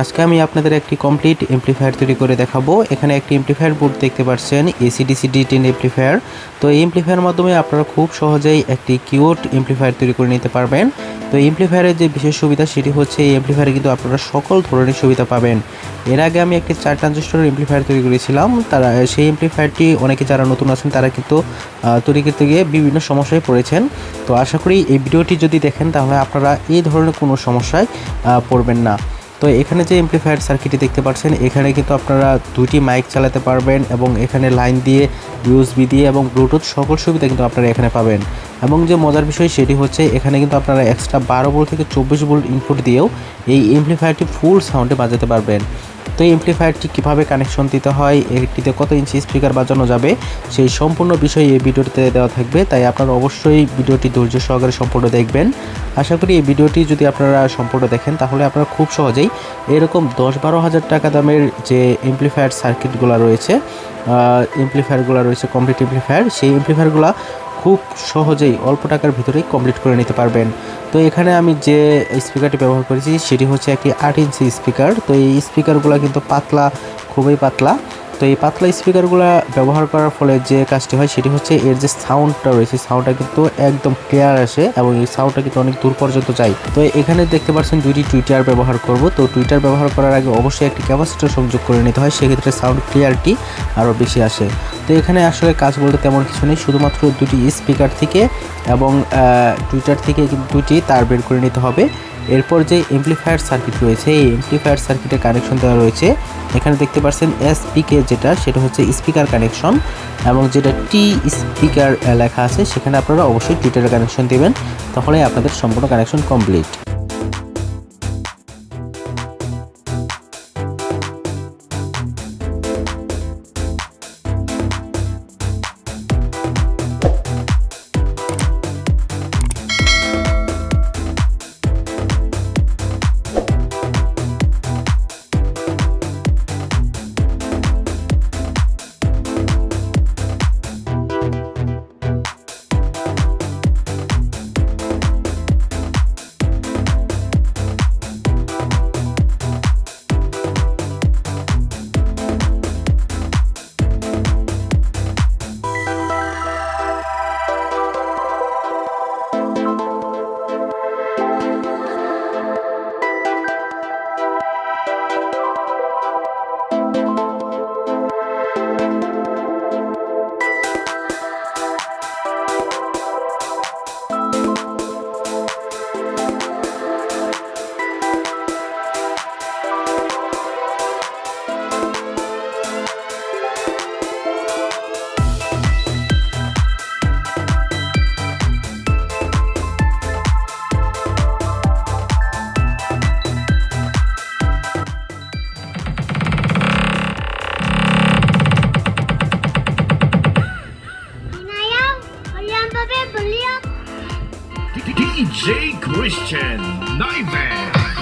আজকে আমি আপনাদের একটি কমপ্লিট এমপ্লিফায়ার তৈরি করে দেখাবো। এখানে একটি এমপ্লিফায়ার বোর্ড দেখতে পাচ্ছেন এসিডিসি ডি টেন এমপ্লিফায়ার তো এই এমপ্লিফায়ার মাধ্যমে আপনারা খুব সহজেই একটি কিউট এমপ্লিফায়ার তৈরি করে নিতে পারবেন। তো এমপ্লিফায়ারের যে বিশেষ সুবিধা, সেটি হচ্ছে এই এমপ্লিফায়ারে কিন্তু আপনারা সকল ধরনের সুবিধা পাবেন। এর আগে আমি একটি চার ট্রানজিস্টরের এমপ্লিফায়ার তৈরি করেছিলাম। তারা, সেই এমপ্লিফায়ারটি অনেকে যারা নতুন আছেন, তারা কিন্তু তৈরি করতে গিয়ে বিভিন্ন সমস্যায় পড়েছেন। তো আশা করি এই ভিডিওটি যদি দেখেন, তাহলে আপনারা এই ধরনের কোনো সমস্যায় পড়বেন না। তো এখানে যে এমপ্লিফায়ার সার্কিটটি দেখতে পাচ্ছেন, এখানে কিন্তু আপনারা দুটি মাইক চালাতে পারবেন এবং এখানে লাইন দিয়ে ইউএসবি দিয়ে এবং ব্লুটুথ সকল সুবিধা কিন্তু আপনারা এখানে পাবেন। এবং যে মজার বিষয় সেটি হচ্ছে, এখানে কিন্তু আপনারা এক্সট্রা বারো ভোল্ট থেকে চব্বিশ ভোল্ট ইনপুট দিয়েও এই এমপ্লিফায়ারটি ফুল সাউন্ডে বাজাতে পারবেন। তো এই এমপ্লিফায়ারটি কীভাবে কানেকশন দিতে হয় এটিতে কত ইঞ্চি স্পিকার বাজানো যাবে, সেই সম্পূর্ণ বিষয় এই ভিডিওটিতে দেওয়া থাকবে। তাই আপনারা অবশ্যই ভিডিওটি ধৈর্য সহকারে সম্পূর্ণ দেখবেন। আশা করি এই ভিডিওটি যদি আপনারা সম্পূর্ণ দেখেন, তাহলে আপনারা খুব সহজেই এরকম দশ বারো হাজার টাকা দামের যে এমপ্লিফায়ার সার্কিটগুলো রয়েছে এমপ্লিফায়ারগুলো রয়েছে কমপ্লিট এমপ্লিফায়ার সেই এমপ্লিফায়ারগুলো খুব সহজেই অল্প টাকার ভিতরেই কমপ্লিট করে নিতে পারবেন। তো এখানে আমি যে স্পিকারটি ব্যবহার করেছি, সেটি হচ্ছে একটি আট ইঞ্চি স্পিকার তো এই স্পিকারগুলো কিন্তু পাতলা, খুবই পাতলা। তো এই পাতলা স্পিকারগুলো ব্যবহার করার ফলে যে কাজটি হয় সেটি হচ্ছে এর যে সাউন্ডটা রয়েছে সাউন্ডটা কিন্তু একদম ক্লিয়ার আসে এবং এই সাউন্ডটা কিন্তু অনেক দূর পর্যন্ত যায়। তো এখানে দেখতে পাচ্ছেন দুইটি টুইটার ব্যবহার করব। তো টুইটার ব্যবহার করার আগে অবশ্যই একটি ক্যাপাসিটার সংযোগ করে নিতে হয়, সেক্ষেত্রে সাউন্ড ক্লিয়ারিটি আরও বেশি আসে। তো এখানে আসলে কাজ বলতে তেমন কিছু নেই, শুধুমাত্র দুটি স্পিকার থেকে এবং টুইটার থেকে দুটি তার বের করে নিতে হবে। এরপর যে এমপ্লিফায়ার সার্কিট রয়েছে, এই এমপ্লিফায়ার সার্কিটে কানেকশন দেওয়া রয়েছে। এখানে দেখতে পাচ্ছেন এসপিকে যেটা, সেটা হচ্ছে স্পিকার কানেকশন এবং যেটা টি স্পিকার লেখা আছে, সেখানে আপনারা অবশ্যই টুইটারের কানেকশন দেবেন। তাহলে আপনাদের সম্পূর্ণ connection complete DJ Christian Naive.